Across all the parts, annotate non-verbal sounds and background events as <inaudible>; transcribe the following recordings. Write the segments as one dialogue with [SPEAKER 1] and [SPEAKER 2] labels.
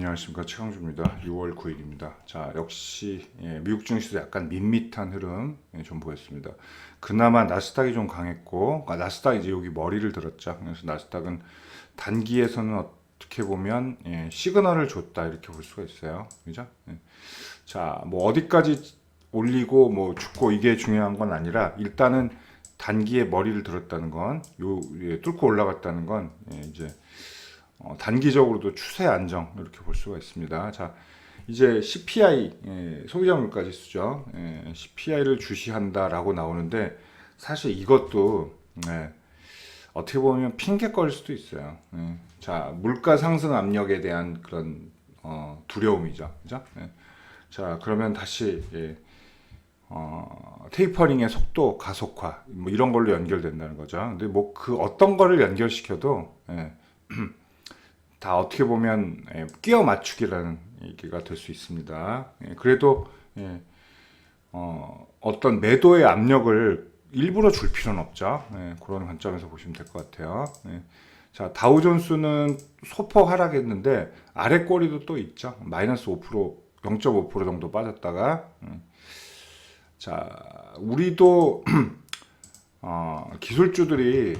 [SPEAKER 1] 안녕하십니까 최강주입니다. 6월 9일입니다. 자 역시 예, 미국 증시도 약간 밋밋한 흐름 예, 좀 보였습니다. 그나마 나스닥이 좀 강했고 아, 나스닥 이제 여기 머리를 들었죠. 그래서 나스닥은 단기에서는 어떻게 보면 예, 시그널을 줬다 이렇게 볼 수가 있어요. 그죠? 예. 자뭐 어디까지 올리고 뭐 죽고 이게 중요한 건 아니라 일단은 단기에 머리를 들었다는 건요 예, 뚫고 올라갔다는 건 예, 이제 어, 단기적으로도 추세 안정 이렇게 볼 수가 있습니다. 자, 이제 CPI 예, 소비자 물가 지수죠. 예, CPI를 주시한다라고 나오는데 사실 이것도 예, 어떻게 보면 핑계거릴 수도 있어요. 예. 자, 물가 상승 압력에 대한 그런 어, 두려움이죠. 그죠? 예. 자, 그러면 다시 예, 어, 테이퍼링의 속도 가속화 뭐 이런 걸로 연결된다는 거죠. 근데 뭐 그 어떤 거를 연결시켜도 예, <clears throat> 다 어떻게 보면 예, 끼워 맞추기라는 얘기가 될 수 있습니다. 예, 그래도 예, 어, 어떤 매도의 압력을 일부러 줄 필요는 없죠. 예, 그런 관점에서 보시면 될 것 같아요. 예. 자 다우존스는 소폭 하락했는데 아래 꼬리도 또 있죠. 마이너스 5% 0.5% 정도 빠졌다가 음. 자 우리도 <clears throat> 어, 기술주들이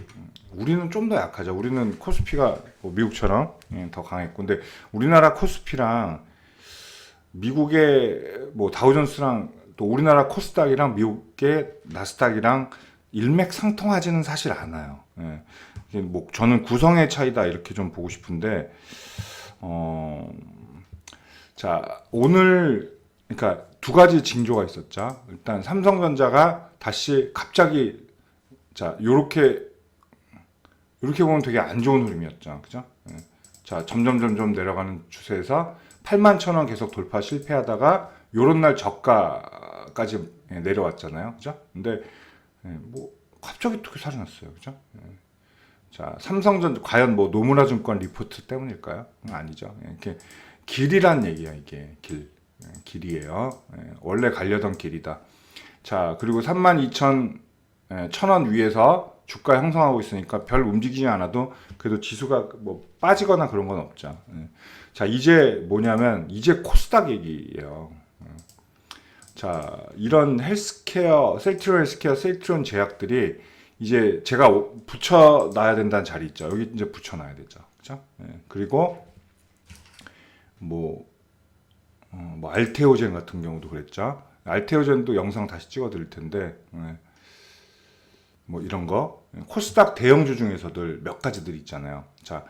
[SPEAKER 1] 우리는 좀 더 약하죠. 우리는 코스피가 뭐 미국처럼 예, 더 강했고, 근데 우리나라 코스피랑 미국의 뭐 다우존스랑 또 우리나라 코스닥이랑 미국의 나스닥이랑 일맥상통하지는 사실 않아요. 예. 뭐 저는 구성의 차이다 이렇게 좀 보고 싶은데, 어, 자 오늘 그러니까 두 가지 징조가 있었죠. 일단 삼성전자가 다시 갑자기 자 요렇게 이렇게 보면 되게 안 좋은 흐름이었죠. 그죠? 예. 자, 점점 점점 내려가는 추세에서 8만 천 원 계속 돌파 실패하다가 요런 날 저가까지 예, 내려왔잖아요. 그죠? 근데 예, 뭐 갑자기 어떻게 살아났어요. 그죠? 예. 자, 삼성전 과연 뭐 노무라 증권 리포트 때문일까요? 음, 아니죠. 예, 이렇게 길이란 얘기야, 이게. 길. 예, 길이에요. 예, 원래 가려던 길이다. 자, 그리고 3만 2 천 천원 위에서 주가 형성하고 있으니까 별 움직이지 않아도 그래도 지수가 뭐 빠지거나 그런 건 없죠. 예. 자 이제 뭐냐면 이제 코스닥 얘기예요. 예. 자 이런 헬스케어, 셀트리온 헬스케어, 셀트리온 제약들이 이제 제가 오- 붙여 놔야 된다는 자리 있죠. 여기 이제 붙여 놔야 되죠. 그죠? 예. 그리고 뭐, 어, 뭐 알테오젠 같은 경우도 그랬죠. 알테오젠도 영상 다시 찍어 드릴 텐데. 예. 뭐 이런 거 코스닥 대형주 중에서들 몇 가지들 있잖아요. 자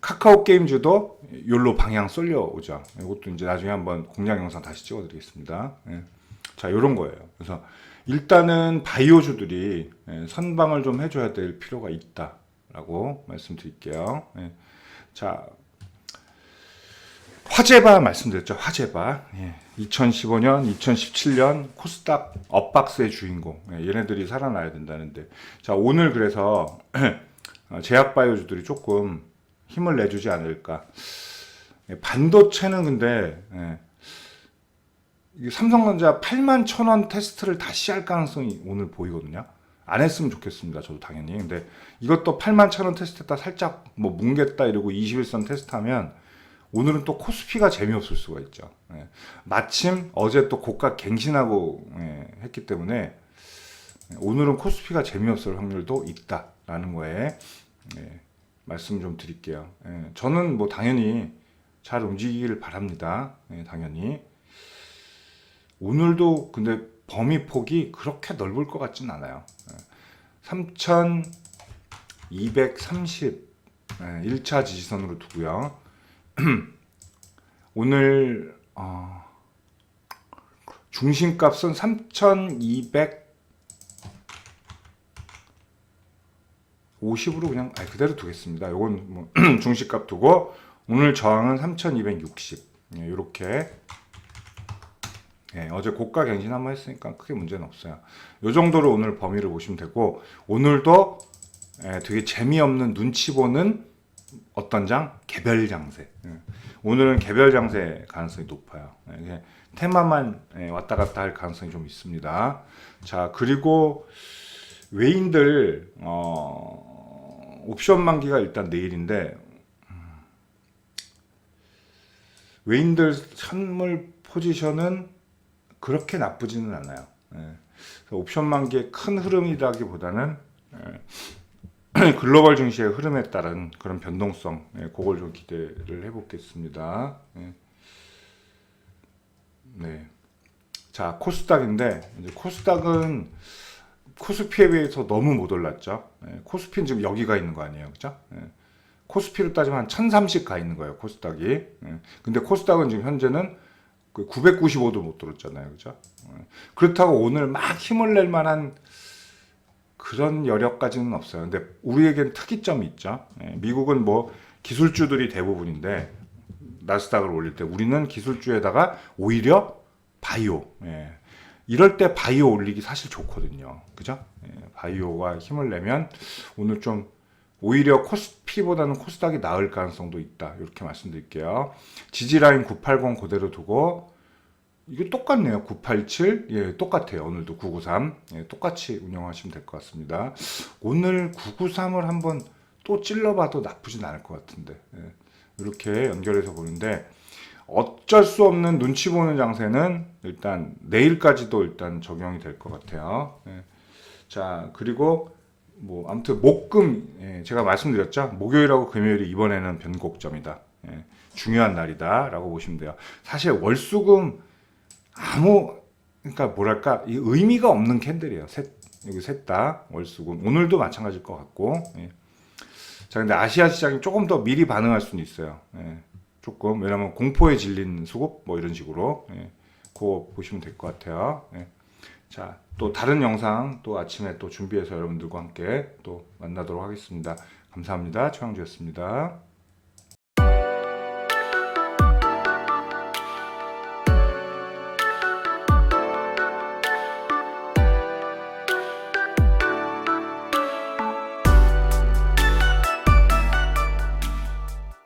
[SPEAKER 1] 카카오 게임주도 요로 방향 쏠려 오죠. 이것도 이제 나중에 한번 공략 영상 다시 찍어드리겠습니다. 예. 자 이런 거예요. 그래서 일단은 바이오주들이 예, 선방을 좀 해줘야 될 필요가 있다라고 말씀드릴게요. 예. 자 화재바 말씀드렸죠. 화재바. 예. 2015년, 2017년 코스닥 업박스의 주인공. 예, 얘네들이 살아나야 된다는데. 자, 오늘 그래서 <clears throat> 어, 제약바이오주들이 조금 힘을 내주지 않을까. 예, 반도체는 근데 예, 삼성전자 8만 천 원 테스트를 다시 할 가능성이 오늘 보이거든요. 안 했으면 좋겠습니다. 저도 당연히. 근데 이것도 8만 천 원 테스트했다 살짝 뭐 뭉겠다 이러고 21선 테스트하면 오늘은 또 코스피가 재미없을 수가 있죠. 예. 마침 어제 또 고가 갱신하고 예, 했기 때문에 오늘은 코스피가 재미없을 확률도 있다라는 거에 예, 말씀 좀 드릴게요. 예, 저는 뭐 당연히 잘 움직이기를 바랍니다. 예, 당연히 오늘도 근데 범위 폭이 그렇게 넓을 것 같진 않아요. 예, 3,230 예, 1차 지지선으로 두고요. <clears throat> 오늘 어, 중심값은 3,200 50으로 그냥 아니, 그대로 두겠습니다. 이건 뭐 <clears throat> 중심값 두고 오늘 저항은 3,260 예, 이렇게 예, 어제 고가 갱신 한번 했으니까 크게 문제는 없어요. 이 정도로 오늘 범위를 보시면 되고 오늘도 예, 되게 재미없는 눈치 보는 어떤 장 개별 장세. 예. 오늘은 개별 장세 가능성이 높아요. 예, 테마만 예, 왔다 갔다 할 가능성이 좀 있습니다. 자 그리고 외인들 어, 옵션 만기가 일단 내일인데 음, 외인들 선물 포지션은 그렇게 나쁘지는 않아요. 옵션 만기의 큰 흐름이라기보다는 예, <clears throat> 글로벌 증시의 흐름에 따른 그런 변동성, 예, 그걸 좀 기대를 해보겠습니다. 예. 네. 자, 코스닥인데, 이제 코스닥은 코스피에 비해서 너무 못 올랐죠. 예, 코스피는 지금 여기가 있는 거 아니에요. 그죠? 예. 코스피로 따지면 한 1030 가 있는 거예요. 코스닥이. 예. 근데 코스닥은 지금 현재는 그 995도 못 들었잖아요. 그죠? 예. 그렇다고 오늘 막 힘을 낼 만한 그런 여력까지는 없어요. 근데 우리에겐 특이점이 있죠. 예, 미국은 뭐 기술주들이 대부분인데 나스닥을 올릴 때 우리는 기술주에다가 오히려 바이오. 예, 이럴 때 바이오 올리기 사실 좋거든요. 그죠? 예, 바이오가 힘을 내면 오늘 좀 오히려 코스피보다는 코스닥이 나을 가능성도 있다. 이렇게 말씀드릴게요. 지지라인 980 그대로 두고 이게 똑같네요. 987. 예, 똑같아요. 오늘도 993. 예, 똑같이 운영하시면 될 것 같습니다. 오늘 993을 한번 또 찔러봐도 나쁘진 않을 것 같은데. 예, 이렇게 연결해서 보는데 어쩔 수 없는 눈치 보는 장세는 일단 내일까지도 일단 적용이 될 것 같아요. 예. 자, 그리고 뭐 아무튼 목금 예, 제가 말씀드렸죠. 목요일하고 금요일이 이번에는 변곡점이다. 예, 중요한 날이다 라고 보시면 돼요. 사실 월수금 아무 그러니까 뭐랄까 이 의미가 없는 캔들이에요. 셋 여기 셋 다 월수금 오늘도 마찬가지일 것 같고. 예. 자 근데 아시아 시장이 조금 더 미리 반응할 수는 있어요. 예. 조금 왜냐면 공포에 질린 수급 뭐 이런 식으로 예. 그거 보시면 될 것 같아요. 예. 자, 또 다른 영상 또 아침에 또 준비해서 여러분들과 함께 또 만나도록 하겠습니다. 감사합니다. 최영주였습니다.